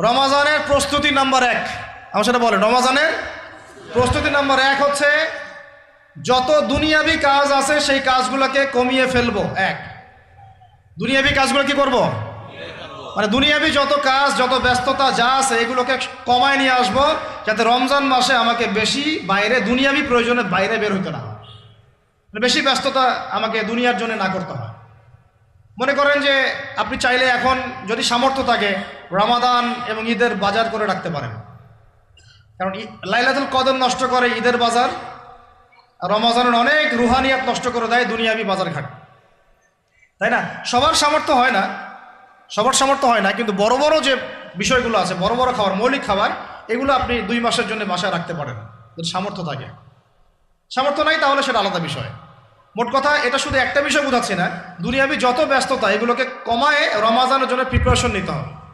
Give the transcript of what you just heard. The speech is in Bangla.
রমাজানের প্রস্তুতি নাম্বার এক। আমার সেটা বলেন, রমাজানের প্রস্তুতি নাম্বার এক হচ্ছে, যত দুনিয়াবি কাজ আছে সেই কাজগুলোকে কমিয়ে ফেলব। এক। দুনিয়াবি কাজগুলো কি করব? মানে দুনিয়াবি যত কাজ, যত ব্যস্ততা যা আছে এগুলোকে কমায় নিয়ে আসব, যাতে রমজান মাসে আমাকে বেশি বাইরে, দুনিয়াবি প্রয়োজনে বাইরে বের হইতে না হয়। মানে বেশি ব্যস্ততা আমাকে দুনিয়ার জন্য না করতে হয়। মনে করেন যে আপনি চাইলে এখন যদি সামর্থ্য থাকে রমাদান এবং ঈদের বাজার করে রাখতে পারেন। কারণ লাইলাতুল কদর নষ্ট করে ঈদের বাজার, রমাজানের অনেক রুহানিয়াত নষ্ট করে দেয় দুনিয়াবি বাজার ঘাট তাই না? সবার সামর্থ্য হয় না, সবার সামর্থ্য হয় না, কিন্তু বড় বড় যে বিষয়গুলো আছে, বড় বড় খাবার, মৌলিক খাবার, এগুলো আপনি দুই মাসের জন্য বাসায় রাখতে পারেন। যদি সামর্থ্য থাকে। সামর্থ্য নাই তাহলে সেটা আলাদা বিষয়। মোট কথা, এটা শুধু একটা বিষয় বোঝাচ্ছি না, দুনিয়াবি যত ব্যস্ততা, এগুলোকে কমায় রমাজানের জন্য প্রিপারেশন নিতে হবে।